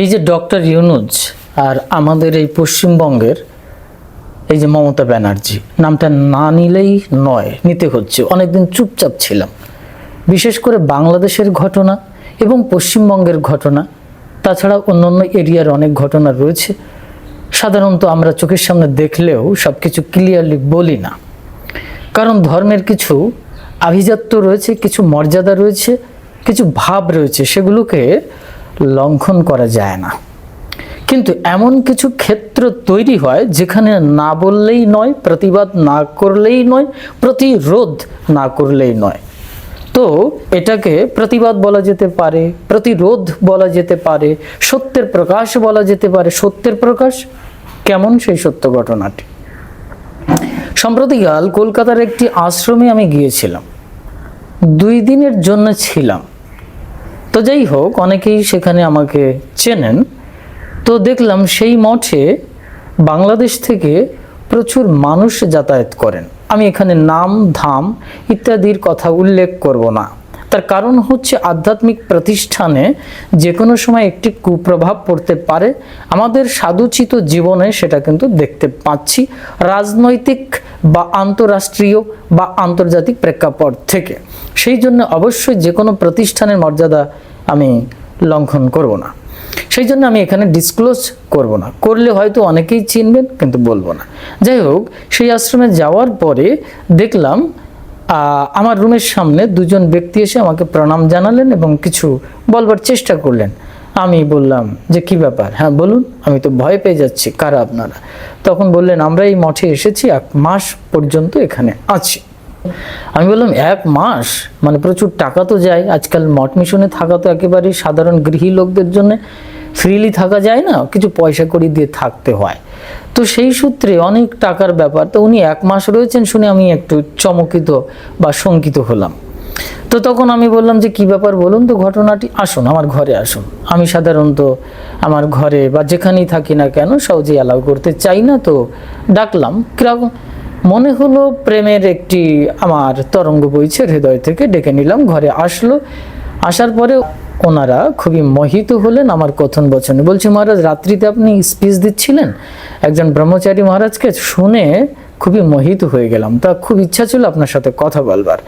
এই যে ডক্টর ইউনুজ আর আমাদের এই পশ্চিমবঙ্গের এই যে মমতা ব্যানার্জি, নামটা না নিলেই নয়, নিতে হচ্ছে। অনেকদিন চুপচাপ ছিলাম। বিশেষ করে বাংলাদেশের ঘটনা এবং পশ্চিমবঙ্গের ঘটনা তাছাড়া অন্যান্য এরিয়ার অনেক ঘটনা রয়েছে। সাধারণত আমরা চোখের সামনে দেখলেও সব কিছু ক্লিয়ারলি বলি না। কারণ ধর্মের কিছু আভিজাত্য রয়েছে, কিছু মর্যাদা রয়েছে, কিছু ভাব রয়েছে, সেগুলোকে লঙ্ঘন করা যায় না। কিন্তু এমন কিছু ক্ষেত্র তৈরি হয় যেখানে না বললেই নয়, প্রতিবাদ না করলেই নয়, প্রতিরোধ না করলেই নয়। তো এটাকে প্রতিবাদ বলা যেতে পারে, প্রতিরোধ বলা যেতে পারে, সত্যের প্রকাশ বলা যেতে পারে। সত্যের প্রকাশ? কেমন সেই সত্য ঘটনাটি? সম্প্রতিকাল কলকাতার একটি আশ্রমে আমি গিয়েছিলাম। দুই দিনের জন্য ছিলাম। তো যাই হোক, অনেকেই সেখানে আমাকে চেনেন। তো দেখলাম সেই মঠে বাংলাদেশ থেকে প্রচুর মানুষ যাতায়াত করেন। আমি এখানে নাম, ধাম ইত্যাদির কথা উল্লেখ করব না। তার কারণ হচ্ছে আধ্যাত্মিক প্রতিষ্ঠানে যে কোনো সময় একটি কুপ্রভাব পড়তে পারে। আমাদের সাধুচিত জীবনে সেটা কিন্তু দেখতে পাচ্ছি। রাজনৈতিক বা আন্তরাষ্ট্রীয় বা আন্তর্জাতিক প্রেক্ষাপট থেকে। সেই জন্য অবশ্যই যে কোনো প্রতিষ্ঠানের মর্যাদা আমি লঙ্ঘন করব না। সেই জন্য আমি এখানে ডিসক্লোজ করব না। করলে হয়তো অনেকেই চিনবেন, কিন্তু বলব না। যাই হোক, সেই আশ্রমে যাওয়ার পরে দেখলাম আমার রুমের সামনে দুজন ব্যক্তি এসে আমাকে প্রণাম জানালেন এবং কিছু বলবার চেষ্টা করলেন। আমি বললাম, যে কি ব্যাপার? হ্যাঁ বলুন, আমি তো ভয় পেয়ে যাচ্ছি, কারা আপনারা? তখন বললেন, আমরা এই মঠে এসেছি, এক মাস পর্যন্ত এখানে আছি। আমি বললাম, এক মাস? মানে প্রচুর টাকা তো যায়। আজকাল মঠ মিশনে থাকা তো একেবারেই সাধারণ গৃহী লোকদের জন্য। ফ্রিলি থাকা যায় না, কিছু পয়সা করি দিয়ে থাকতে হয়। তো সেই সূত্রে অনেক টাকার ব্যাপার। তো উনি এক মাস রয়েছেন শুনে আমি একটু চমকিত বা শঙ্কিত হলাম। তো তখন আমি বললাম যে, কি ব্যাপার বলুন তো ঘটনাটি? আসুন, আমার ঘরে আসুন। আমি সাধারণত আমার ঘরে বা যেখানেই থাকি না কেন সহজে অ্যালাউ করতে চাই না তো ডাকলাম। কীরকম? মনে হলো প্রেমের একটি আমার তরঙ্গ বইছে, হৃদয় থেকে ডেকে নিলাম, ঘরে আসলো। আসার পরে ওনারা খুবই মোহিত হলেন আমার কথন বচনে। বলছি, মহারাজ, রাত্রিতে আপনি স্পিচ দিচ্ছিলেন? একজন ব্রহ্মচারী মহারাজকে শুনে খুবই মোহিত হয়ে গেলাম। তা খুব ইচ্ছা ছিল আপনার সাথে কথা বলবার।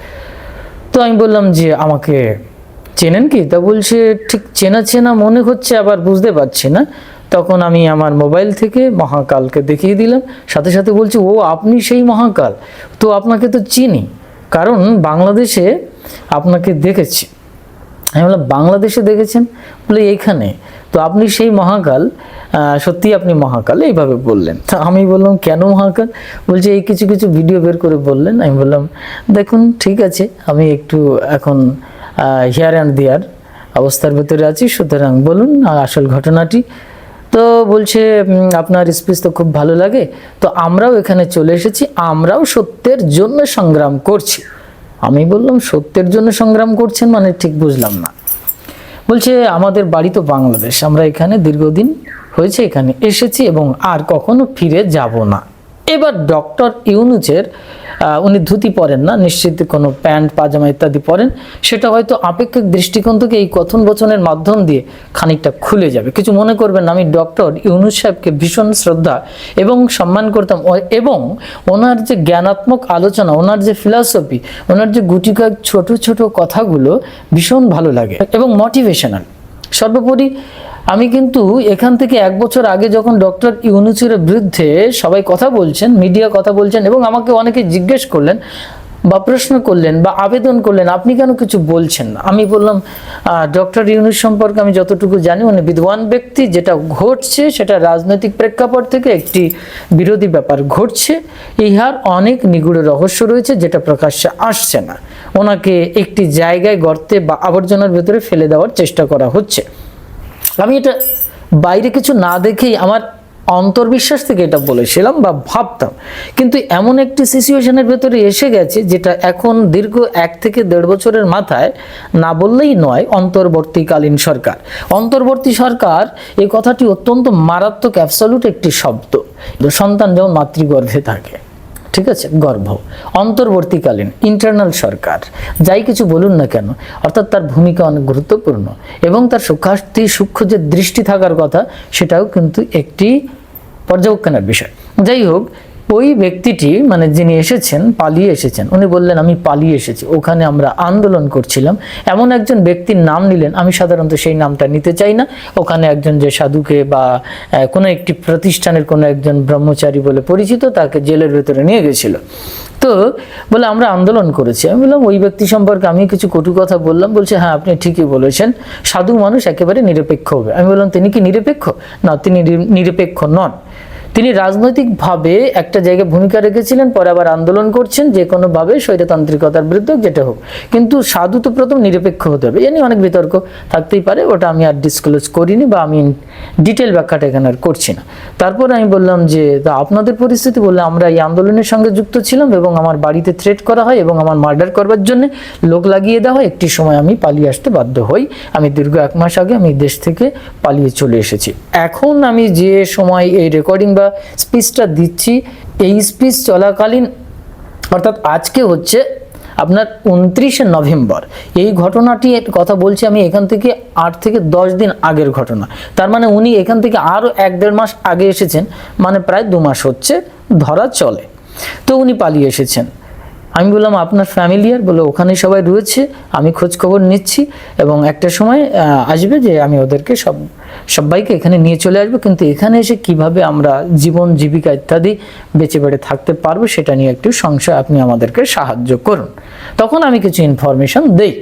তো আমি বললাম যে, আমাকে চেনেন কি? তা বলছে, ঠিক চেনা চেনা মনে হচ্ছে, আবার বুঝতে পারছি না। তখন আমি আমার মোবাইল থেকে মহাকালকে দেখিয়ে দিলাম। সাথে সাথে বলছি, ও, আপনি সেই মহাকাল। তো আপনাকে তো চিনি। কারণ বাংলাদেশে আপনাকে দেখেছি। আমি বললাম, বাংলাদেশে দেখেছেন? বলে, এইখানে। তো আপনি সেই মহাকাল সত্যি আপনি মহাকাল, এইভাবে বললেন। তা আমি বললাম, কেন মহাকাল? বলছে, এই কিছু কিছু ভিডিও বের করে বললেন। আমি বললাম, দেখুন, ঠিক আছে, আমি একটু এখন হেয়ার অ্যান্ড দেয়ার অবস্থার ভেতরে আছি, সুতরাং বলুন আসল ঘটনাটি। তো বলছে আপনার স্পিচ তো খুব ভালো লাগে। তো আমরাও এখানে চলে এসেছি, আমরাও সত্যের জন্য সংগ্রাম করছি। আমি বললাম, সত্যের জন্য সংগ্রাম করছেন মানে ঠিক বুঝলাম না। বলছে, আমাদের বাড়ি তো বাংলাদেশ, আমরা এখানে দীর্ঘদিন হয়েছে, এখানে এসেছি এবং আর কখনো ফিরে যাব না। এবার ডক্টর ইউনুচের উনি ধুতি পরেন না, নিশ্চিত কোনো প্যান্ট, পাজামা ইত্যাদি পরেন। সেটা হয়তো আপেক্ষিক দৃষ্টিকোণ থেকে এই কথন বচনের মাধ্যম দিয়ে খানিকটা খুলে যাবে। কিছু মনে করবেন আমি ডক্টর ইউনুস সাহেবকে ভীষণ শ্রদ্ধা এবং সম্মান করতাম। এবং ওনার যে জ্ঞানাত্মক আলোচনা, ওনার যে ফিলসফি, ওনার যে গুটি কয়েক ছোট ছোট কথাগুলো ভীষণ ভালো লাগে এবং মোটিভেশনাল সর্বোপরি আমি কিন্তু এখান থেকে এক বছর আগে যখন ডক্টর ইউনুসের বিরুদ্ধে সবাই কথা বলছেন, মিডিয়া কথা বলছেন এবং আমাকে অনেকে জিজ্ঞেস করলেন বা প্রশ্ন করলেন বা আবেদন করলেন, আপনি কেন কিছু বলছেন আমি বললাম ডক্টর ইউনুস সম্পর্কে আমি যতটুকু জানি, উনি বিদ্বান ব্যক্তি, যেটা ঘটছে সেটা রাজনৈতিক প্রেক্ষাপট থেকে একটি বিরোধী ব্যাপার ঘটছে। ইহার অনেক নিগুড় রহস্য রয়েছে, যেটা প্রকাশ্যে আসছে না। ওনাকে একটি জায়গায় গর্তে বা আবর্জনার ভেতরে ফেলে দেওয়ার চেষ্টা করা হচ্ছে। আমি এটা বাইরে কিছু না দেখেই আমার অন্তর্বিশ্বাস থেকে এটা বলেছিলাম বা ভাবতাম। কিন্তু এমন একটি সিচুয়েশনের ভেতরে এসে গেছে যেটা এখন দীর্ঘ এক থেকে দেড় বছরের মাথায় না বললেই নয়, অন্তর্বর্তীকালীন সরকার। অন্তর্বর্তী সরকার এই কথাটি অত্যন্ত মারাত্মক অ্যাবসলিউট একটি শব্দ। সন্তান যেমন মাতৃগর্ভে থাকে ঠিক আছে? গর্ভ। অন্তর্বর্তীকালীন ইন্টারনাল সরকার। যাই কিছু বলুন না কেন, অর্থাৎ তার ভূমিকা অনেক গুরুত্বপূর্ণ এবং তার সূক্ষাস্তি সূক্ষ্ম যে দৃষ্টি থাকার কথা, সেটাও কিন্তু একটি পর্যবেক্ষণের বিষয়। যাই হোক ওই ব্যক্তিটি মানে যিনি এসেছেন, পালিয়ে এসেছেন, উনি বললেন, আমি পালিয়ে এসেছি, ওখানে আমরা আন্দোলন করছিলাম। এমন একজন ব্যক্তির নাম নিলেন, আমি সাধারণত সেই নামটা নিতে চাই না। ওখানে একজন যে সাধুকে বা কোনো একটি প্রতিষ্ঠানের কোনো একজন ব্রহ্মচারী বলে পরিচিত, তাকে জেলের ভেতরে নিয়ে গেছিল। তো বলে, আমরা আন্দোলন করেছি। আমি বললাম, ওই ব্যক্তি সম্পর্কে আমি কিছু কটু কথা বললাম। বলছে হ্যাঁ আপনি ঠিকই বলেছেন, সাধু মানুষ একেবারে নিরপেক্ষ হবে। আমি বললাম, তিনি কি নিরপেক্ষ? না, তিনি নির- নিরপেক্ষ নন। তিনি রাজনৈতিকভাবে একটা জায়গায় ভূমিকা রেখেছিলেন, পরে আবার আন্দোলন করছেন, যে কোনোভাবে স্বৈরতান্ত্রিকতার বিরুদ্ধে যেটা হোক। কিন্তু সাধু তো প্রথম নিরপেক্ষ হতে হবে, এ নিয়ে অনেক বিতর্ক থাকতেই পারে, ওটা আমি আর ডিসক্লোজ করিনি বা আমি ডিটেল ব্যাখ্যাটা এখানে আর করছি না। তারপর আমি বললাম যে, তা আপনাদের পরিস্থিতি? বললে, আমরা এই আন্দোলনের সঙ্গে যুক্ত ছিলাম এবং আমার বাড়িতে থ্রেট করা হয় এবং আমার মার্ডার করবার জন্য লোক লাগিয়ে দেওয়া হয়। একটি সময় আমি পালিয়ে আসতে বাধ্য হই। আমি দীর্ঘ এক মাস আগে আমি দেশ থেকে পালিয়ে চলে এসেছি। এখন আমি যে সময় এই রেকর্ডিং বা স্পিচটা দিচ্ছি। এই স্পিচ চলাকালীন, অর্থাৎ আজকে হচ্ছে আপনার উনত্রিশে নভেম্বর। এই ঘটনাটি কথা বলছি আমি এখান থেকে আট থেকে দশ দিন আগের ঘটনা। তার মানে উনি এখান থেকে আরও এক দেড় মাস আগে এসেছেন মানে প্রায় দু মাস হচ্ছে ধরা চলে। তো উনি পালিয়ে এসেছেন। আমি বললাম, আপনার ফ্যামিলিয়ার বলে, ওখানে সবাই রয়েছে, আমি খোঁজ খবর নিচ্ছি এবং একটা সময় আসবে যে আমি ওদেরকে সব, সবাইকে এখানে নিয়ে চলে আসব, কিন্তু এখানে এসে কীভাবে আমরা জীবন, জীবিকা ইত্যাদি বেঁচে বেড়ে থাকতে পারব, সেটা নিয়ে একটু সংশয় আপনি আমাদেরকে সাহায্য করুন। তখন আমি কিছু ইনফরমেশন দেই।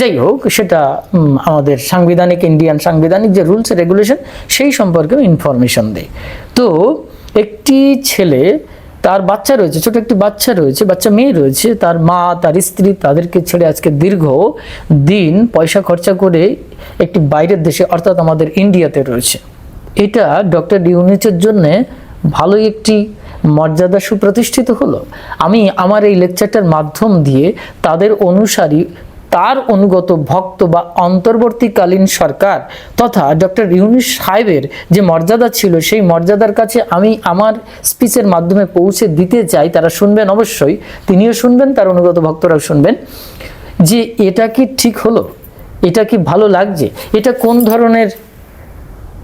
যাই হোক, সেটা আমাদের সাংবিধানিক ইন্ডিয়ান সাংবিধানিক যে রুলস রেগুলেশন সেই সম্পর্কে ইনফরমেশন দেই। তো, একটি ছেলে তার বাচ্চা রয়েছে, ছোট একটি বাচ্চা রয়েছে, বাচ্চা মেয়ে রয়েছে, তার মা, তার স্ত্রী তাদেরকে ছেড়ে আজকে দীর্ঘ দিন পয়সা খরচা করে একটি বাইরের দেশে, অর্থাৎ আমাদের ইন্ডিয়াতে রয়েছে। এটা ডক্টর ইউনিচের জন্যে ভালোই একটি মর্যাদা সুপ্রতিষ্ঠিত হলো। আমি আমার এই লেকচারটার মাধ্যম দিয়ে তাদের অনুসারী তার অনুগত ভক্ত বা অন্তর্বর্তীকালীন সরকার তথা ডক্টর ইউনুস সাহেবের যে মর্যাদা ছিল, সেই মর্যাদার কাছে আমি আমার স্পিচের মাধ্যমে পৌঁছে দিতে চাই। তারা শুনবেন অবশ্যই। তিনিও শুনবেন, তার অনুগত ভক্তরাও শুনবেন। যে এটা কি ঠিক হলো? এটা কি ভালো লাগছে? এটা কোন ধরনের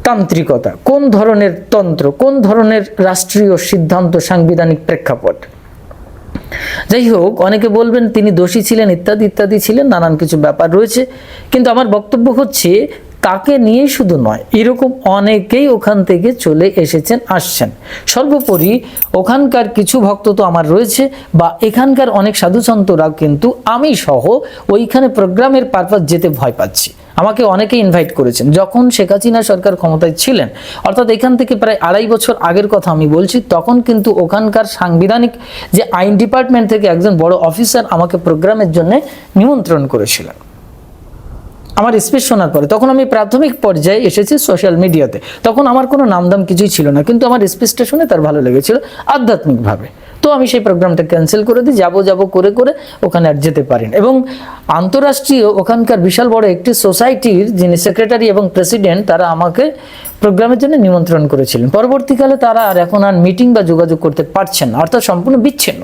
তান্ত্রিকতা? কোন ধরনের তন্ত্র? কোন ধরনের রাষ্ট্রীয় সিদ্ধান্ত, সাংবিধানিক প্রেক্ষাপট? যাই হোক, অনেকে বলবেন তিনি দোষী ছিলেন, ইত্যাদি ইত্যাদি ছিলেন, নানান কিছু ব্যাপার রয়েছে। কিন্তু আমার বক্তব্য হচ্ছে, তাকে নিয়ে শুধু নয়, এরকম অনেকেই ওখান থেকে চলে এসেছেন, আসছেন। সর্বোপরি ওখানকার কিছু ভক্ত তো আমার রয়েছে, বা এখানকার অনেক সাধুসন্তরাও কিন্তু আমি সহ ওইখানে প্রোগ্রামের পারপাস যেতে ভয় পাচ্ছি। আমাকে অনেকে ইনভাইট করেছেন। যখন শেখ হাসিনা সরকার ক্ষমতায় ছিলেন, অর্থাৎ এখান থেকে প্রায় আড়াই বছর আগের কথা আমি বলছি, তখন কিন্তু ওখানকার সাংবিধানিক যে আইন ডিপার্টমেন্ট থেকে একজন বড় অফিসার আমাকে প্রোগ্রামের জন্য নিমন্ত্রণ করেছিলেন। আমার স্পিচ শোনার পরে, তখন আমি প্রাথমিক পর্যায়ে এসেছি সোশ্যাল মিডিয়াতে তখন আমার কোনো নামদাম কিছুই ছিল না, কিন্তু আমার স্পিচটা শুনে তার ভালো লেগেছিল আধ্যাত্মিকভাবে। তো আমি সেই প্রোগ্রামটা ক্যান্সেল করে দিই, যাব যাব, করে করে ওখানে আর যেতে পারেন এবং আন্তরাষ্ট্রীয় ওখানকার বিশাল বড় একটি সোসাইটির যিনি সেক্রেটারি এবং প্রেসিডেন্ট তারা আমাকে প্রোগ্রামের জন্য নিমন্ত্রণ করেছিলেন। পরবর্তীকালে তারা আর এখন আর মিটিং বা যোগাযোগ করতে পারছেন না, অর্থাৎ সম্পূর্ণ বিচ্ছিন্ন।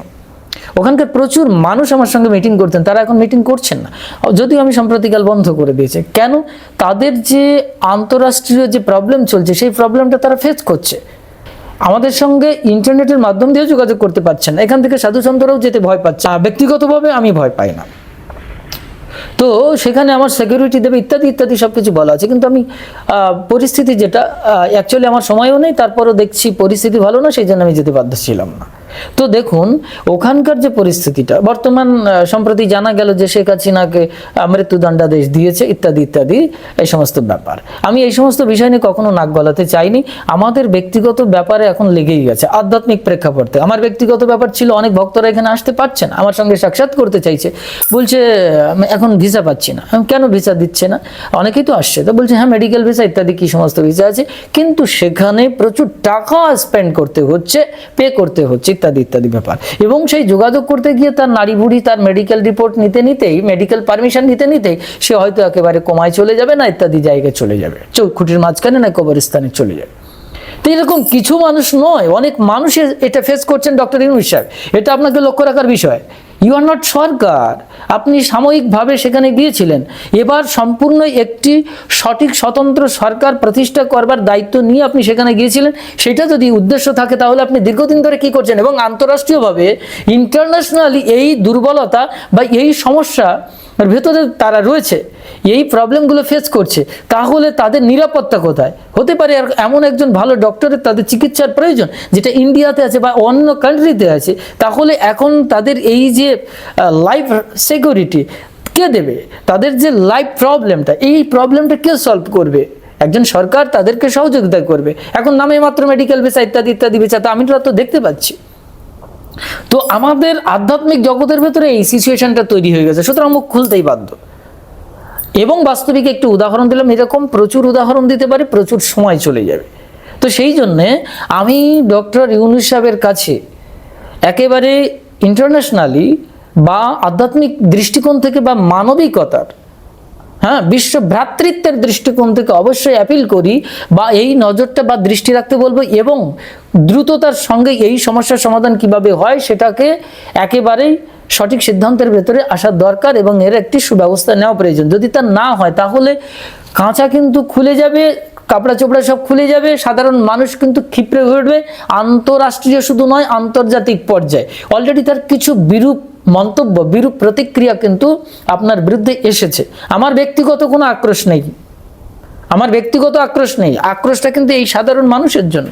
ওখানকার প্রচুর মানুষ আমার সঙ্গে মিটিং করতেন, তারা এখন মিটিং করছেন না। যদিও আমি সাম্প্রতিকাল বন্ধ করে দিয়েছি। কেন? তাদের যে আন্তরাষ্ট্রীয় যে প্রবলেম চলছে, সেই প্রবলেমটা তারা ফেস করছে। আমাদের সঙ্গে ইন্টারনেটের মাধ্যম দিয়ে যোগাযোগ করতে পারছেন এখান থেকে সাধু সন্তরাও যেতে ভয় পাচ্ছে, আর ব্যক্তিগতভাবে আমি ভয় পাই না। তো সেখানে আমার সিকিউরিটি দেবে ইত্যাদি ইত্যাদি সব কিছু বলা আছে। কিন্তু আমি পরিস্থিতি যেটা অ্যাকচুয়ালি আমার সময়ও নেই, তারপরও দেখছি পরিস্থিতি ভালো না, সেই জন্য আমি যেতে বাধ্য ছিলাম না। তো দেখুন, ওখানকার যে পরিস্থিতিটা, বর্তমান সম্প্রতি জানা গেল যে শেখ হাসিনাকে মৃত্যুদণ্ডাদেশ দিয়েছে, ইত্যাদি ইত্যাদি, এই সমস্ত ব্যাপার। আমি এই সমস্ত বিষয় নিয়ে কখনো নাক গলাতে চাইনি। আমাদের ব্যক্তিগত ব্যাপারে এখন লেগেই গেছে। আধ্যাত্মিক প্রেক্ষাপটে। আমার ব্যক্তিগত ব্যাপার ছিল, অনেক ভক্তরা এখানে আসতে পারছেন আমার সঙ্গে সাক্ষাৎ করতে চাইছে। বলছে এখন ভিসা পাচ্ছি না। কেন ভিসা দিচ্ছে না? অনেকেই তো আসছে। তো বলছে হ্যাঁ মেডিকেল ভিসা ইত্যাদি কি সমস্ত ভিসা আছে? কিন্তু সেখানে প্রচুর টাকা স্পেন্ড করতে হচ্ছে পে করতে হচ্ছে। ইত্যাদি ইত্যাদি ব্যাপার। এবং সেই যোগাযোগ করতে গিয়ে তার নারী বুড়ি তার মেডিকেল রিপোর্ট নিতে নিতেই মেডিকেল পারমিশন নিতে নিতেই সে হয়তো একেবারে কমায় চলে যাবে না, ইত্যাদি জায়গায় চলে যাবে। চৌখুটির মাঝখানে না কবরস্থানে চলে যাবে। তো এরকম কিছু মানুষ নয়, অনেক মানুষের এটা ফেস করছেন ডক্টর ইউনুস সাহেব। এটা আপনাকে লক্ষ্য রাখার বিষয়। ইউ আর নট সরকার। আপনি সাময়িকভাবে সেখানে গিয়েছিলেন। এবার সম্পূর্ণ একটি সঠিক, স্বতন্ত্র সরকার প্রতিষ্ঠা করবার দায়িত্ব নিয়ে আপনি সেখানে গিয়েছিলেন। সেটা যদি উদ্দেশ্য থাকে, তাহলে আপনি দীর্ঘদিন ধরে কি করছেন? এবং আন্তরাষ্ট্রীয়ভাবে ইন্টারন্যাশনালি এই দুর্বলতা বা এই সমস্যা ভেতরে তারা রয়েছে, এই প্রবলেমগুলো ফেস করছে, তাহলে তাদের নিরাপত্তা কোথায়? হতে পারে আর এমন একজন ভালো ডক্টরের তাদের চিকিৎসার প্রয়োজন, যেটা ইন্ডিয়াতে আছে বা অন্য কান্ট্রিতে আছে, তাহলে এখন তাদের এই যে লাইফ সিকিউরিটি কে দেবে? তাদের যে লাইফ প্রবলেমটা এই প্রবলেমটা কে সলভ করবে? একজন সরকার তাদেরকে সহযোগিতা করবে। এখন নামে মাত্র মেডিকেল ভিসা ইত্যাদি ইত্যাদি ভিসা তো আমি তো দেখতে পাচ্ছি। তো আমাদের আধ্যাত্মিক জগতের ভেতরে এই সিচুয়েশনটা তৈরি হয়ে গেছে। সুতরাং মুখ খুলতেই বাধ্য। এবং বাস্তবিক একটি উদাহরণ দিলাম, এরকম প্রচুর উদাহরণ দিতে পারে, প্রচুর সময় চলে যাবে। তো সেই জন্যে আমি ডক্টর ইউনুস সাহেবের কাছে একেবারে ইন্টারন্যাশনালি বা আধ্যাত্মিক দৃষ্টিকোণ থেকে বা মানবিকতার হ্যাঁ বিশ্ব ভ্রাতৃত্বের দৃষ্টিকোণ থেকে অবশ্যই অ্যাপিল করি বা এই নজরটা বা দৃষ্টি রাখতে বলব এবং দ্রুততার সঙ্গে এই সমস্যার সমাধান কীভাবে হয় সেটাকে একেবারেই সঠিক সিদ্ধান্তের ভেতরে আসার দরকার এবং এর একটি সুব্যবস্থা নেওয়া প্রয়োজন। যদি তা না হয়, তাহলে কাঁচা কিন্তু খুলে যাবে, কাপড়া চোপড়া সব খুলে যাবে, সাধারণ মানুষ কিন্তু ক্ষিপ্রে উঠবে। আন্তরাষ্ট্রীয় শুধু নয়, আন্তর্জাতিক পর্যায়ে। অলরেডি তার কিছু বিরূপ মন্তব্য, বিরূপ প্রতিক্রিয়া কিন্তু আপনার বিরুদ্ধে এসেছে। আমার ব্যক্তিগত কোনো আক্রোশ নেই। আমার ব্যক্তিগত আক্রোশ নেই। আক্রোশটা কিন্তু এই সাধারণ মানুষের জন্য।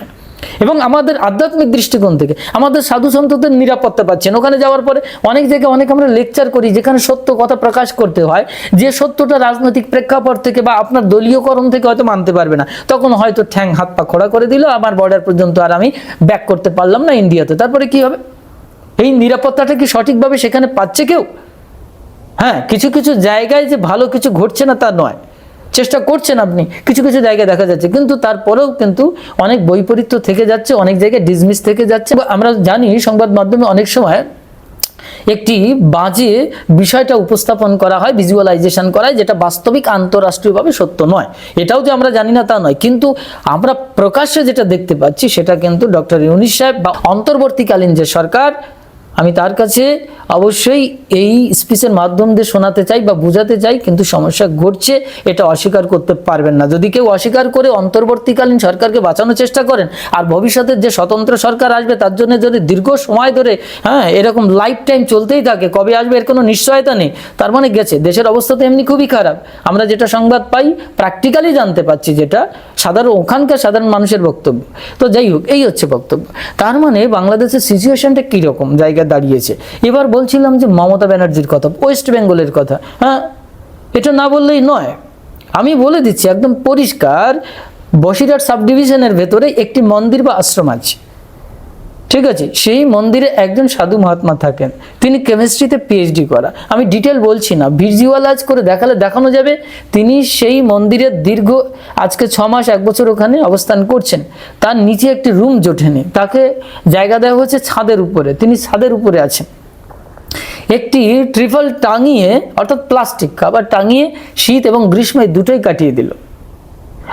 এবং আমাদের আধ্যাত্মিক দৃষ্টিকোণ থেকে, আমাদের সাধু সন্তদের নিরাপত্তা পাচ্ছেন। ওখানে যাওয়ার পরে অনেক জায়গায় অনেক আমরা লেকচার করি, যেখানে সত্য কথা প্রকাশ করতে হয়। যে সত্যটা রাজনৈতিক প্রেক্ষাপট থেকে বা আপনার দলীয়করণ থেকে হয়তো মানতে পারবে না। তখন হয়তো ঠ্যাং হাত পা খোড়া করে দিল, আমার বর্ডার পর্যন্ত আর আমি ব্যাক করতে পারলাম না ইন্ডিয়াতে তারপরে কি হবে? এই নিরাপত্তাটা কি সঠিকভাবে সেখানে পাচ্ছে কেউ? হ্যাঁ কিছু কিছু জায়গায় যে ভালো কিছু ঘটছে না তা নয়। চেষ্টা করছেন আপনি, কিছু কিছু জায়গায় দেখা যাচ্ছে, কিন্তু তারপরেও কিন্তু অনেক বৈপরীত্য থেকে যাচ্ছে, অনেক জায়গায় ডিসমিস থেকে যাচ্ছে। আমরা জানি সংবাদ মাধ্যমে অনেক সময় একটি বাজে বিষয়টা উপস্থাপন করা হয় ভিজুয়ালাইজেশন করা হয়, যেটা বাস্তবিক আন্তঃরাষ্ট্রীয়ভাবে সত্য নয়। এটাও যে আমরা জানি না তা নয়, কিন্তু আমরা প্রকাশ্যে যেটা দেখতে পাচ্ছি, সেটা কিন্তু ডক্টর ইউনিস সাহেব বা অন্তর্বর্তীকালীন যে সরকার আমি তার কাছে অবশ্যই এই স্পিচের মাধ্যম দিয়ে শোনাতে চাই বা বোঝাতে চাই, কিন্তু সমস্যা ঘটছে, এটা অস্বীকার করতে পারবেন না। যদি কেউ অস্বীকার করে অন্তর্বর্তীকালীন সরকারকে বাঁচানোর চেষ্টা করেন, আর ভবিষ্যতের যে স্বতন্ত্র সরকার আসবে, তার জন্য যদি দীর্ঘ সময় ধরে হ্যাঁ এরকম লাইফ টাইম চলতেই থাকে, কবে আসবে এর কোনো নিশ্চয়তা নেই, তার মানে গেছে। দেশের অবস্থা তো এমনি খুবই খারাপ। আমরা যেটা সংবাদ পাই প্র্যাকটিক্যালি জানতে পাচ্ছি যেটা, সাধারণ, ওখানকার সাধারণ মানুষের বক্তব্য। তো যাই হোক, এই হচ্ছে বক্তব্য। তার মানে বাংলাদেশের সিচুয়েশনটা কীরকম? জায়গায় দাঁড়িয়েছে। এবার বলছিলাম যে মমতা ব্যানার্জির কথা, ওয়েস্ট বেঙ্গলের কথা। হ্যাঁ এটা না বললেই নয়। আমি বলে দিচ্ছি, একদম পরিষ্কার বসিরহাট সাব ডিভিশনের ভেতরে একটি মন্দির বা আশ্রম আছে। ঠিক আছে, সেই মন্দিরে একজন সাধু মহাত্মা থাকেন, তিনি কেমিস্ট্রিতে পিএইচডি করা। আমি ডিটেল বলছি না ভিজুয়ালাইজ করে দেখালে দেখানো যাবে, তিনি সেই মন্দিরের দীর্ঘ, আজকে ছ মাস, এক বছর ওখানে অবস্থান করছেন। তার নিচে একটি রুম জোটেনি তাকে জায়গা দেওয়া হয়েছে ছাদের উপরে, তিনি ছাদের উপরে আছেন। একটি ট্রিপল টাঙিয়ে, অর্থাৎ প্লাস্টিক খাবার টাঙিয়ে শীত এবং গ্রীষ্মে দুটোই কাটিয়ে দিল।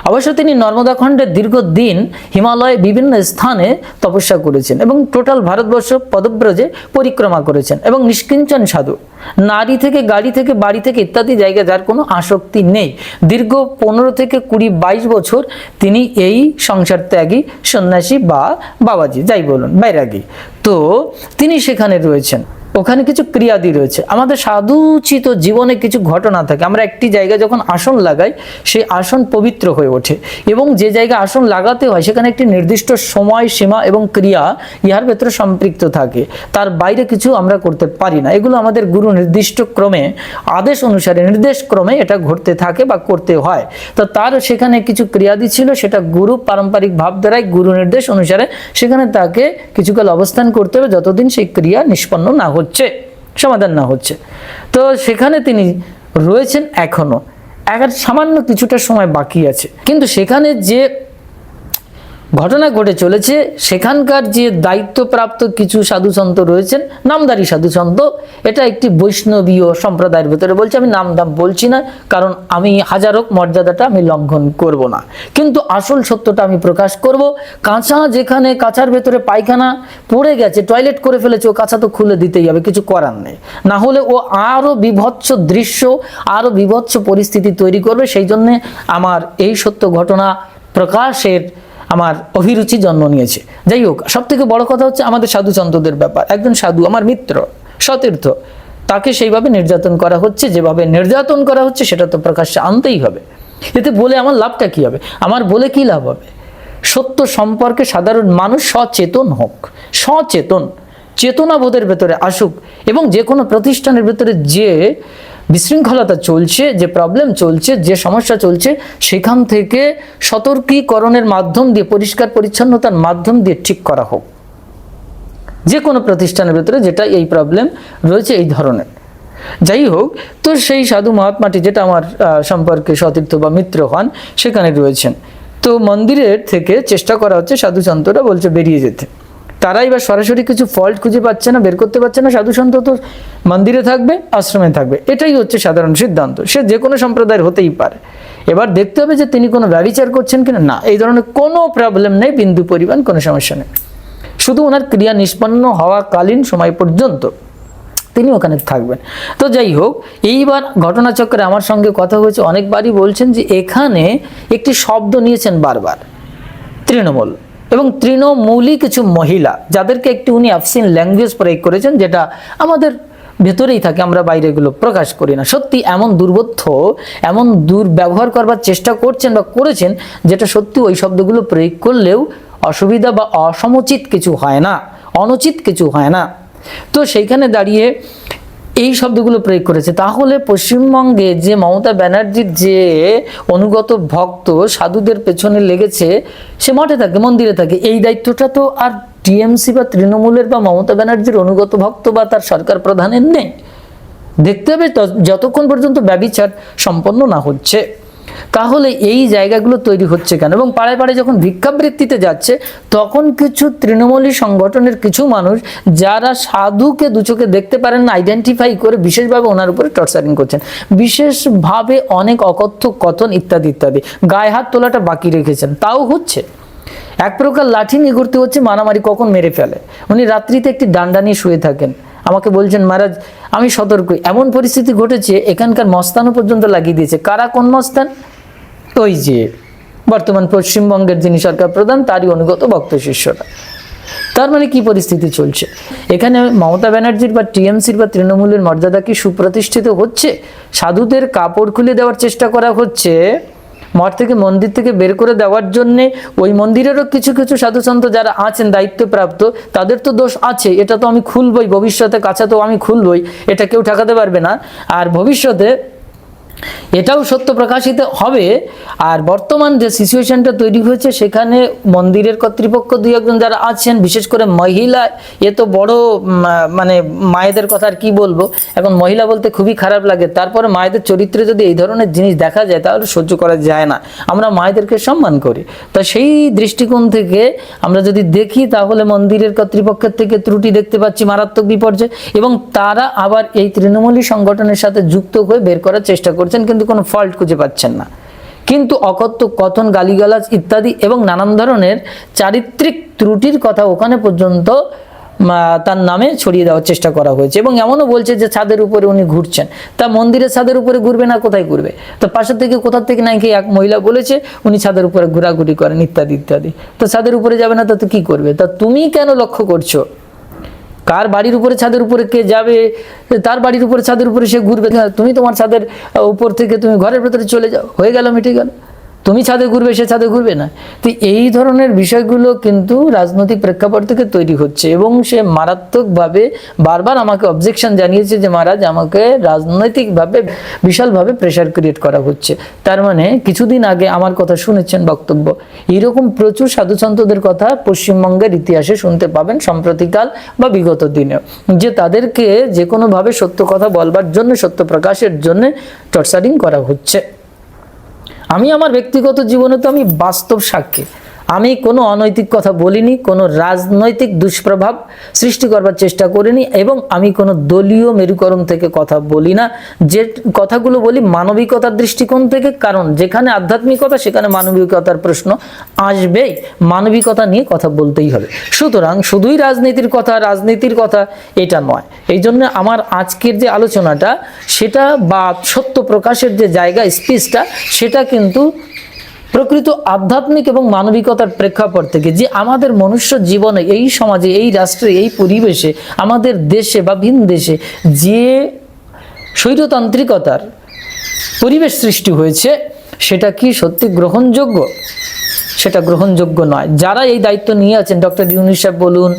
অবশ্য তিনি নর্মদা খণ্ডের দীর্ঘদিন হিমালয়ে বিভিন্ন স্থানে তপস্যা করেছেন এবং টোটাল ভারতবর্ষ পদব্রজে পরিক্রমা করেছেন এবং নিষ্কিঞ্চন সাধু। নারী থেকে গাড়ি থেকে বাড়ি থেকে ইত্যাদি জায়গায় যার কোনো আসক্তি নেই। দীর্ঘ পনেরো থেকে কুড়ি বাইশ বছর তিনি এই সংসার ত্যাগী, সন্ন্যাসী বা বাবাজি, যাই বলুন বাইরাগী তো তিনি সেখানে রয়েছেন। ওখানে কিছু ক্রিয়াদি রয়েছে। আমাদের সাধুচিত জীবনে কিছু ঘটনা থাকে। আমরা একটি জায়গায় যখন আসন লাগাই, সেই আসন পবিত্র হয়ে ওঠে এবং যে জায়গায় আসন লাগাতে হয়, সেখানে একটি নির্দিষ্ট সময় সীমা এবং ক্রিয়া ইহার ভেতরে সম্পৃক্ত থাকে। তার বাইরে কিছু আমরা করতে পারি না। এগুলো আমাদের গুরু নির্দিষ্ট ক্রমে, আদেশ অনুসারে, নির্দেশ ক্রমে এটা ঘটতে থাকে বা করতে হয়। তো তার সেখানে কিছু ক্রিয়াদি ছিল, সেটা গুরু পারম্পরিক ভাব দ্বারাই গুরু নির্দেশ অনুসারে সেখানে তাকে কিছুকাল অবস্থান করতে হবে, যতদিন সেই ক্রিয়া নিষ্পন্ন না হচ্ছে। সমাধান না হচ্ছে। তো সেখানে তিনি রয়েছেন এখনও। এক সামান্য কিছুটা সময় বাকি আছে। কিন্তু সেখানে যে ঘটনা ঘটে চলেছে। সেখানকার যে দায়িত্বপ্রাপ্ত কিছু সাধুসন্ত রয়েছেন, নামদারি সাধুসন্ত এটা একটি বৈষ্ণবীয় সম্প্রদায়ের ভেতরে বলছে, আমি নাম দাম বলছি না, কারণ আমি হাজারক মর্যাদাটা আমি লঙ্ঘন করব না। কিন্তু আসল সত্যটা আমি প্রকাশ করব, কাঁচা যেখানে কাঁচার ভেতরে পায়খানা পড়ে গেছে, টয়লেট করে ফেলেছে, ও কাঁচা তো খুলে দিতেই হবে, কিছু করার নেই। না হলে ও আরও বিভৎস দৃশ্য আরও বিভৎস পরিস্থিতি তৈরি করবে, সেই জন্যে আমার এই সত্য ঘটনা প্রকাশের আমার অভিরুচি জন্ম নিয়েছে। যাই হোক সব থেকে বড় কথা হচ্ছে আমাদের সাধুচন্দ্রদের ব্যাপার। একজন সাধু আমার মিত্র, সতীর্থ, তাকে সেইভাবে নির্যাতন করা হচ্ছে, যেভাবে নির্যাতন করা হচ্ছে, সেটা তো প্রকাশ্যে আনতেই হবে। এতে বলে আমার লাভটা কি হবে? আমার বলে কি লাভ হবে? সত্য সম্পর্কে সাধারণ মানুষ সচেতন হোক, সচেতন, চেতনাবোধের ভেতরে আসুক এবং যে কোনো প্রতিষ্ঠানের ভেতরে যে বিশৃঙ্খলতা চলছে, যে প্রবলেম চলছে, যে সমস্যা চলছে, সেখান থেকে সতর্কীকরণের মাধ্যম দিয়ে, পরিষ্কার পরিচ্ছন্নতার মাধ্যম দিয়ে ঠিক করা হোক। যে কোনো প্রতিষ্ঠানের ভেতরে যেটা এই প্রবলেম রয়েছে এই ধরনের। যাই হোক, তো সেই সাধু মহাত্মাটি যেটা আমার সম্পর্কে সতীর্থ বা মিত্র হন, সেখানে রয়েছেন। তো মন্দিরের থেকে চেষ্টা করা হচ্ছে সাধু সন্তরা বলছে বেরিয়ে যেতে। তারাই বা সরাসরি কিছু ফল্ট খুঁজে পাচ্ছে না, বের করতে পারছে না। সাধু সন্ত তো মন্দিরে থাকবে, আশ্রমে থাকবে। এটাই হচ্ছে সাধারণ সিদ্ধান্ত। সে যে কোনো সম্প্রদায়ের হতেই পারে। এবার দেখতে হবে যে তিনি কোনো ব্যবচার করছেন কিনা। না, এই ধরনের কোনো প্রবলেম নেই। বিন্দু পরিমাণ কোনো সমস্যা নেই। শুধু ওনার ক্রিয়া নিষ্পন্ন হওয়াকালীন সময় পর্যন্ত তিনি ওখানে থাকবেন। তো যাই হোক, এইবার ঘটনাচক্রে আমার সঙ্গে কথা হয়েছে। অনেকবারই বলছেন যে এখানে একটি শব্দ নিয়েছেন বারবার। তৃণমূল। এবং তৃণমূলই কিছু মহিলা, যাদেরকে একটি উনি অফসিন ল্যাঙ্গুয়েজ প্রয়োগ করেছেন, যেটা আমাদের ভেতরেই থাকে, আমরা বাইরে এগুলো প্রকাশ করি না। সত্যি এমন দুর্বোধ্য, এমন দুর্ব্যবহার করবার চেষ্টা করছেন বা করেছেন, যেটা সত্যি ওই শব্দগুলো প্রয়োগ করলেও অসুবিধা বা অসমুচিত কিছু হয় না, অনুচিত কিছু হয় না। তো সেইখানে দাঁড়িয়ে এই শব্দগুলো প্রয়োগ করেছে। তাহলে পশ্চিমবঙ্গে যে মমতা ব্যানার্জির যে অনুগত ভক্ত সাধুদের পেছনে লেগেছে, সে মঠে থাকে, মন্দিরে থাকে, এই দায়িত্বটা তো আর টিএমসি বা তৃণমূলের বা মমতা ব্যানার্জির অনুগত ভক্ত বা তার সরকার প্রধানের নেই। দেখতে হবে যতক্ষণ পর্যন্ত ব্যবিচার সম্পন্ন না হচ্ছে। তাহলে এই জায়গাগুলো তৈরি হচ্ছে কেন? এবং পাড়ায় পাড়ায় যখন ভিক্ষাবৃত্তিতে যাচ্ছে, তখন কিছু তৃণমূলী সংগঠনের কিছু মানুষ যারা সাধুকে দু চোখে দেখতে পারেন না আইডেন্টিফাই করে বিশেষভাবে ওনার উপরে টর্চারিং করছেন। বিশেষভাবে অনেক অকথ্য কথন ইত্যাদি ইত্যাদি। গায়ে হাত তোলাটা বাকি রেখেছেন। তাও হচ্ছে। এক প্রকার লাঠি নিয়ে ঘুরতে হচ্ছে, মারামারি কখন মেরে ফেলে? উনি রাত্রিতে একটি ডান্ডা নিয়ে শুয়ে থাকেন। আমাকে বলছেন, মহারাজ, আমি সতর্ক। এমন পরিস্থিতি ঘটেছে, এখানকার মস্তানও পর্যন্ত লাগিয়ে দিয়েছে। কারা কোন মস্তান? ওই যে বর্তমান পশ্চিমবঙ্গের যিনি সরকার প্রধান, তারই অনুগত ভক্ত শিষ্যরা। তার মানে কি পরিস্থিতি চলছে? এখানে মমতা ব্যানার্জির বা টিএমসির বা তৃণমূলের মর্যাদা কি সুপ্রতিষ্ঠিত হচ্ছে? সাধুদের কাপড় খুলে দেওয়ার চেষ্টা করা হচ্ছে? মঠ থেকে মন্দির থেকে বের করে দেওয়ার জন্য ওই মন্দিরেরও কিছু কিছু সাধুসন্ত যারা আছেন, দায়িত্বপ্রাপ্ত, তাদের তো দোষ আছে, এটা তো আমি খুলবই, ভবিষ্যতে কাছে তো আমি খুলবই, এটা কেউ ঠেকাতে পারবে না। আর ভবিষ্যতে এটাও সত্য প্রকাশিত হবে। আর বর্তমান যে সিচুয়েশনটা তৈরি হয়েছে, সেখানে মন্দিরের কর্তৃপক্ষ দুই একজন যারা আছেন, বিশেষ করে মহিলা, এ তো বড় মানে মায়েদের কথা আর কি বলব। এখন মহিলা বলতে খুবই খারাপ লাগে। তারপরে মায়েদের চরিত্রে যদি এই ধরনের জিনিস দেখা যায়, তাহলে সহ্য করা যায় না। আমরা মায়েদেরকে সম্মান করি। তা সেই দৃষ্টিকোণ থেকে আমরা যদি দেখি, তাহলে মন্দিরের কর্তৃপক্ষের থেকে ত্রুটি দেখতে পাচ্ছি মারাত্মক বিপর্যয়। এবং তারা আবার এই তৃণমূলী সংগঠনের সাথে যুক্ত হয়ে বের করার চেষ্টা করছেন কিন্তু কোনো ফল্ট খুঁজে পাচ্ছেন না। কিন্তু অকথ্য কথন, গালিগালাজ ইত্যাদি এবং নানান ধরনের চারিত্রিক ত্রুটির কথা ওখানে পর্যন্ত তার নামে ছড়িয়ে দেওয়ার চেষ্টা করা হয়েছে এবং এমনও বলছে যে ছাদের উপরে উনি ঘুরছেন। তা মন্দিরের ছাদের উপরে ঘুরবে না, কোথায় ঘুরবে? তো পাশের থেকে কোথা থেকে নাকি এক মহিলা বলেছে, উনি ছাদের উপরে ঘোরাঘুরি করেন ইত্যাদি ইত্যাদি। তো ছাদের উপরে যাবে না, তা তো কি করবে? তা তুমি কেন লক্ষ্য করছ? কার বাড়ির উপরে ছাদের উপরে কে যাবে, তার বাড়ির উপরে ছাদের উপরে সে ঘুরবে? তুমি তোমার ছাদের উপর থেকে তুমি ঘরের ভেতরে চলে যাও। হয়ে গেল মিটে গেল। তুমি ছাদে ঘুরবে, সে ছাদে ঘুরবে না। তো এই ধরনের বিষয়গুলো কিন্তু রাজনৈতিক প্রেক্ষাপট থেকে তৈরি হচ্ছে এবং সে মারাত্মকভাবে বারবার আমাকে অবজেকশন জানিয়েছে যে মহারাজ, আমাকে রাজনৈতিকভাবে বিশালভাবে প্রেশার ক্রিয়েট করা হচ্ছে। তার মানে কিছুদিন আগে আমার কথা শুনেছেন বক্তব্য। এইরকম প্রচুর সাধুসন্তদের কথা পশ্চিমবঙ্গের ইতিহাসে শুনতে পাবেন সম্প্রতিকাল বা বিগত দিনে যে তাদেরকে যে কোনোভাবে সত্য কথা বলবার জন্য, সত্য প্রকাশের জন্য টর্চারিং করা হচ্ছে। আমি আমার ব্যক্তিগত জীবনে তো আমি বাস্তব সাক্ষী। আমি কোনো অনৈতিক কথা বলিনি, কোনো রাজনৈতিক দুষ্প্রভাব সৃষ্টি করবার চেষ্টা করিনি এবং আমি কোনো দলীয় মেরুকরণ থেকে কথা বলি না। যে কথাগুলো বলি মানবিকতার দৃষ্টিকোণ থেকে, কারণ যেখানে আধ্যাত্মিকতা, সেখানে মানবিকতার প্রশ্ন আসবেই। মানবিকতা নিয়ে কথা বলতেই হবে। সুতরাং শুধুই রাজনীতির কথা রাজনীতির কথা, এটা নয়। এই জন্য আমার আজকের যে আলোচনাটা, সেটা বা সত্য প্রকাশের যে জায়গা স্পিচটা সেটা কিন্তু প্রকৃত আধ্যাত্মিক এবং মানবিকতার প্রেক্ষাপট থেকে যে আমাদের মনুষ্য জীবনে, এই সমাজে, এই রাষ্ট্রে, এই পরিবেশে, আমাদের দেশে বা ভিন দেশে যে স্বৈরতান্ত্রিকতার পরিবেশ সৃষ্টি হয়েছে, সেটা কি সত্যি গ্রহণযোগ্য? সেটা গ্রহণযোগ্য নয়। যারা এই দায়িত্ব নিয়ে আছেন, ডক্টর ইউনুস সাহেব বলুন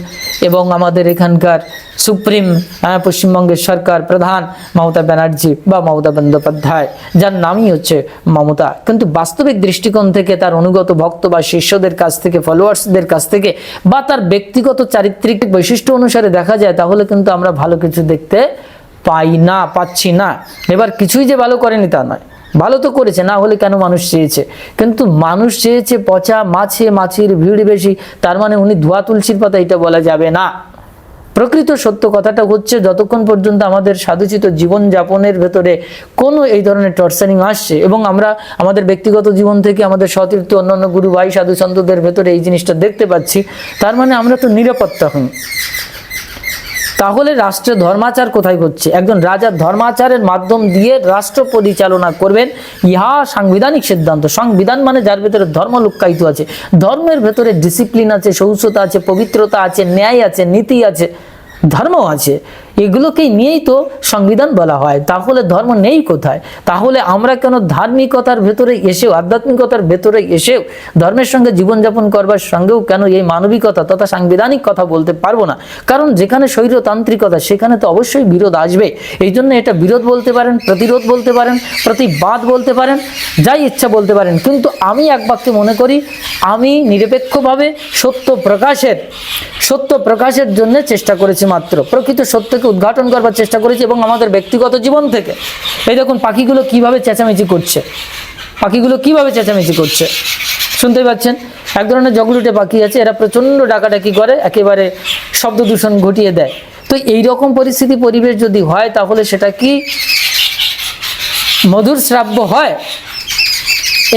এবং আমাদের এখানকার সুপ্রিম পশ্চিমবঙ্গের সরকার প্রধান মমতা ব্যানার্জি বা মমতা বন্দ্যোপাধ্যায়, যার নামই হচ্ছে মমতা। কিন্তু বাস্তবিক দৃষ্টিকোণ থেকে তার অনুগত ভক্ত বা শিষ্যদের কাছ থেকে, ফলোয়ার্সদের কাছ থেকে বা তার ব্যক্তিগত চারিত্রিক বৈশিষ্ট্য অনুসারে দেখা যায়, তাহলে কিন্তু আমরা ভালো কিছু দেখতে পাই না, পাচ্ছি না। এবার কিছুই যে ভালো করেনি তা নয়। ভালো তো করেছে, না হলে কেন মানুষ চেয়েছে? কিন্তু মানুষ চেয়েছে পচা মাছে, মাছির ভিড় বেশি, তার মানে উনি ধোয়া তুলসীর পাতা এটা বলা যাবে না। প্রকৃত সত্য কথাটা হচ্ছে, যতক্ষণ পর্যন্ত আমাদের সাধুচিত জীবনযাপনের ভেতরে কোনো এই ধরনের টর্চারিং আসছে, এবং আমরা আমাদের ব্যক্তিগত জীবন থেকে আমাদের সতীর্থ অন্যান্য গুরু ভাই, সাধু সন্তদের ভেতরে এই জিনিসটা দেখতে পাচ্ছি, তার মানে আমরা তো নিরাপত্তাহীন তাহলে রাষ্ট্রে ধর্মাচার কোথায় হচ্ছে? একজন রাজার ধর্মাচারের মাধ্যম দিয়ে রাষ্ট্র পরিচালনা করবেন ইহা সাংবিধানিক সিদ্ধান্ত। সংবিধান মানে যার ভেতরে ধর্ম লুক্কায়িত আছে। ধর্মের ভেতরে ডিসিপ্লিন আছে সৌস্যতা আছে, পবিত্রতা আছে, ন্যায় আছে, নীতি আছে, ধর্ম আছে। এগুলোকেই নিয়েই তো সংবিধান বলা হয়। তাহলে ধর্ম নেই কোথায়? তাহলে আমরা কেন ধার্মিকতার ভেতরে এসেও, আধ্যাত্মিকতার ভেতরে এসেও ধর্মের সঙ্গে জীবনযাপন করবার সঙ্গেও কেন এই মানবিকতা তথা সাংবিধানিক কথা বলতে পারব না? কারণ যেখানে স্বৈরতান্ত্রিকতা, সেখানে তো অবশ্যই বিরোধ আসবে। এই জন্য এটা বিরোধ বলতে পারেন, প্রতিরোধ বলতে পারেন, প্রতিবাদ বলতে পারেন, যাই ইচ্ছা বলতে পারেন। কিন্তু আমি এক বাক্যে মনে করি, আমি নিরপেক্ষভাবে সত্য প্রকাশের সত্য প্রকাশের জন্য চেষ্টা করেছি মাত্র। প্রকৃত সত্যকে উদ্ঘাটন করবার চেষ্টা করেছি এবং আমাদের ব্যক্তিগত জীবন থেকে। এই দেখুন, পাখিগুলো কীভাবে চেঁচামেচি করছে? পাখিগুলো কীভাবে চেঁচামেচি করছে? শুনতে পাচ্ছেন? এক ধরনের জগলুটে পাখি আছে, এরা প্রচণ্ড ডাকাডাকি করে, একেবারে শব্দ দূষণ ঘটিয়ে দেয়। তো এই রকম পরিস্থিতি, পরিবেশ যদি হয়, তাহলে সেটা কি মধুর শ্রাব্য হয়?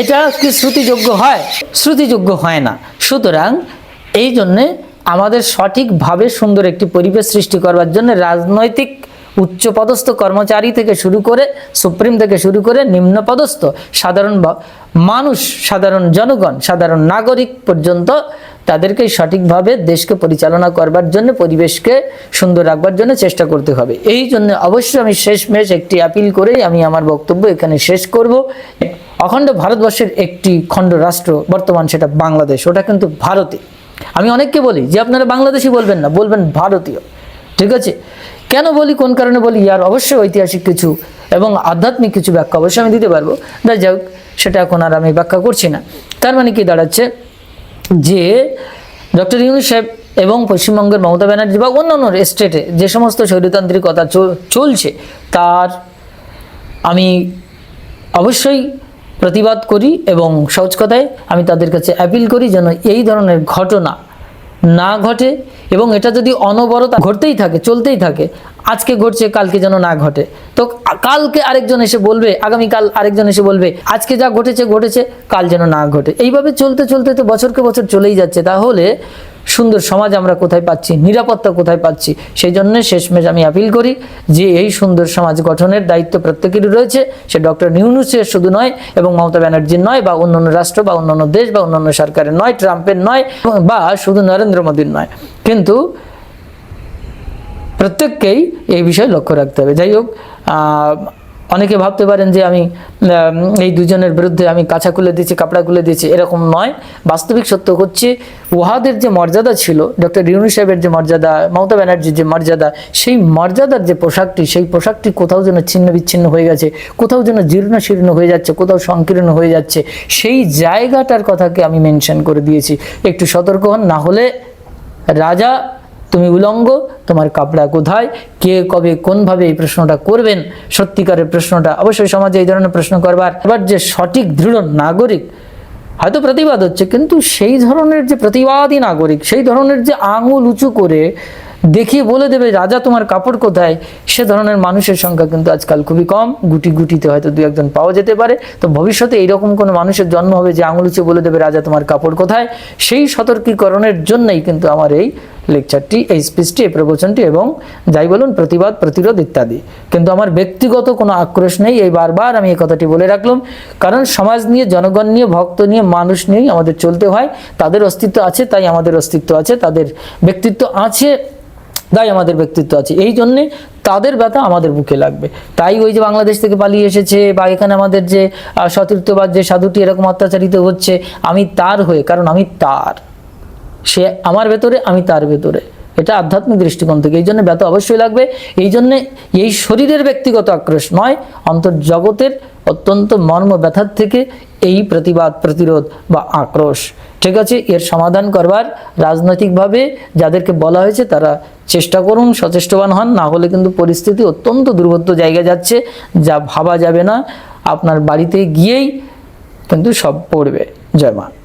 এটা কি শ্রুতিযোগ্য হয়? শ্রুতিযোগ্য হয় না। সুতরাং এই জন্যে আমাদের সঠিকভাবে সুন্দর একটি পরিবেশ সৃষ্টি করবার জন্য রাজনৈতিক উচ্চপদস্থ কর্মচারী থেকে শুরু করে সুপ্রিম থেকে শুরু করে নিম্নপদস্থ, সাধারণ মানুষ, সাধারণ জনগণ, সাধারণ নাগরিক পর্যন্ত তাদেরকে সঠিকভাবে দেশকে পরিচালনা করবার জন্য, পরিবেশকে সুন্দর রাখবার জন্য চেষ্টা করতে হবে। এই জন্য অবশ্যই আমি শেষ শেষমেশ একটি আপিল করেই আমি আমার বক্তব্য এখানে শেষ করব। অখণ্ড ভারতবর্ষের একটি খণ্ড রাষ্ট্র বর্তমান সেটা বাংলাদেশ, ওটা কিন্তু ভারতে। আমি অনেককে বলি, যে আপনারা বাংলাদেশি বলবেন না, বলবেন ভারতীয়। ঠিক আছে? কেন বলি, কোন কারণে বলি, ইয়ার অবশ্যই ঐতিহাসিক কিছু এবং আধ্যাত্মিক কিছু ব্যাখ্যা অবশ্যই আমি দিতে পারব। যাই হোক, সেটা এখন আর আমি ব্যাখ্যা করছি না। তার মানে কি দাঁড়াচ্ছে? যে ডক্টর ইউনুস সাহেব এবং পশ্চিমবঙ্গের মমতা ব্যানার্জি বা অন্যান্য স্টেটে যে সমস্ত স্বৈরতান্ত্রিকতা চল- চলছে, তার আমি অবশ্যই প্রতিবাদ করি এবং সহজ কথায় আমি তাদের কাছে অ্যাপিল করি যেন এই ধরনের ঘটনা না ঘটে এবং এটা যদি অনবরত ঘটতেই থাকে, চলতেই থাকে, আজকে ঘটছে, কালকে যেন না ঘটে। তো কালকে আরেকজন এসে বলবে, আগামীকাল আরেকজন এসে বলবে, আজকে যা ঘটেছে ঘটেছে, কাল যেন না ঘটে। এইভাবে চলতে চলতে তো বছরকে বছর চলেই যাচ্ছে। তাহলে সুন্দর সমাজ আমরা কোথায় পাচ্ছি, নিরাপত্তা কোথায় পাচ্ছি, সেই জন্য শেষমেশ আমি আপিল করি যে এই সুন্দর সমাজ গঠনের দায়িত্ব প্রত্যেকেরই রয়েছে। সে ডক্টর নিউনুসের শুধু নয় এবং মমতা ব্যানার্জির নয় বা অন্যান্য রাষ্ট্র বা অন্যান্য দেশ বা অন্যান্য সরকারের নয়, ট্রাম্পের নয় বা শুধু নরেন্দ্র মোদীর নয়। কিন্তু প্রত্যেককেই এই বিষয়ে লক্ষ্য রাখতে হবে। যাই হোক অনেকে ভাবতে পারেন যে আমি এই দুজনের বিরুদ্ধে আমি কাছা খুলে দিয়েছি, কাপড়া খুলে দিয়েছি, এরকম নয়। বাস্তবিক সত্য হচ্ছে, উহাদের যে মর্যাদা ছিল, ডক্টর ইউনু সাহেবের যে মর্যাদা, মমতা ব্যানার্জির যে মর্যাদা, সেই মর্যাদার যে পোশাকটি, সেই পোশাকটি কোথাও যেন ছিন্ন বিচ্ছিন্ন হয়ে গেছে, কোথাও যেন জীর্ণ শীর্ণ হয়ে যাচ্ছে, কোথাও সংকীর্ণ হয়ে যাচ্ছে, সেই জায়গাটার কথাকে আমি মেনশন করে দিয়েছি। একটু সতর্ক হন, না হলে রাজা তুমি উলঙ্গ, তোমার কাপড়া কোথায় কে কবে কোনভাবে এই প্রশ্নটা করবেন? সত্যিকারের প্রশ্নটা অবশ্যই সমাজে এই ধরনের প্রশ্ন করবার। এবার যে সঠিক, দৃঢ় নাগরিক, হয়তো প্রতিবাদ হচ্ছে, কিন্তু সেই ধরনের যে প্রতিবাদী নাগরিক, সেই ধরনের যে আঙুল উঁচু করে দেখিয়ে বলে দেবে, রাজা, তোমার কাপড় কোথায়? সে ধরনের মানুষের সংখ্যা কিন্তু আজকাল খুবই কম। গুটি গুটিতে হয়তো দু একজন পাওয়া যেতে পারে। তো ভবিষ্যতে এইরকম কোনো মানুষের জন্ম হবে যে আঙুল উঁচু বলে দেবে, রাজা, তোমার কাপড় কোথায়? সেই সতর্কীকরণের জন্যই কিন্তু আমার এই লেকচারটি এই স্পিচটি এই প্রবচনটি এবং যাই বলুন প্রতিবাদ, প্রতিরোধ ইত্যাদি। কিন্তু আমার ব্যক্তিগত কোনো আক্রোশ নেই, এই বারবার আমি এই কথাটি বলে রাখলাম। কারণ সমাজ নিয়ে, জনগণ নিয়ে, ভক্ত নিয়ে, মানুষ নিয়েই আমাদের চলতে হয়। তাদের অস্তিত্ব আছে, তাই আমাদের অস্তিত্ব আছে, তাদের ব্যক্তিত্ব আছে, তাই আমাদের ব্যক্তিত্ব আছে। এই জন্যে তাদের ব্যথা আমাদের বুকে লাগবে। তাই ওই যে বাংলাদেশ থেকে পালিয়ে এসেছে, বা এখানে আমাদের যে সতীর্থবাদ, যে সাধুটি এরকম অত্যাচারিত হচ্ছে, আমি তার হয়ে, কারণ আমি তার। সে আমার ভেতরে, আমি তার ভেতরে। এটা আধ্যাত্মিক দৃষ্টিকোণ থেকে। এই জন্য ব্যথা অবশ্যই লাগবে। এই জন্যে এই শরীরের ব্যক্তিগত আক্রোশ নয়, অন্তর্জগতের অত্যন্ত মর্ম ব্যথার থেকে এই প্রতিবাদ, প্রতিরোধ বা আক্রোশ। ঠিক আছে, এর সমাধান করবার রাজনৈতিকভাবে যাদেরকে বলা হয়েছে তারা চেষ্টা করুন, সচেষ্টবান হন। না হলে কিন্তু পরিস্থিতি অত্যন্ত দুর্বোধ্য জায়গায় যাচ্ছে, যা ভাবা যাবে না। আপনার বাড়িতে গিয়েই কিন্তু সব পড়বে। জয় মা।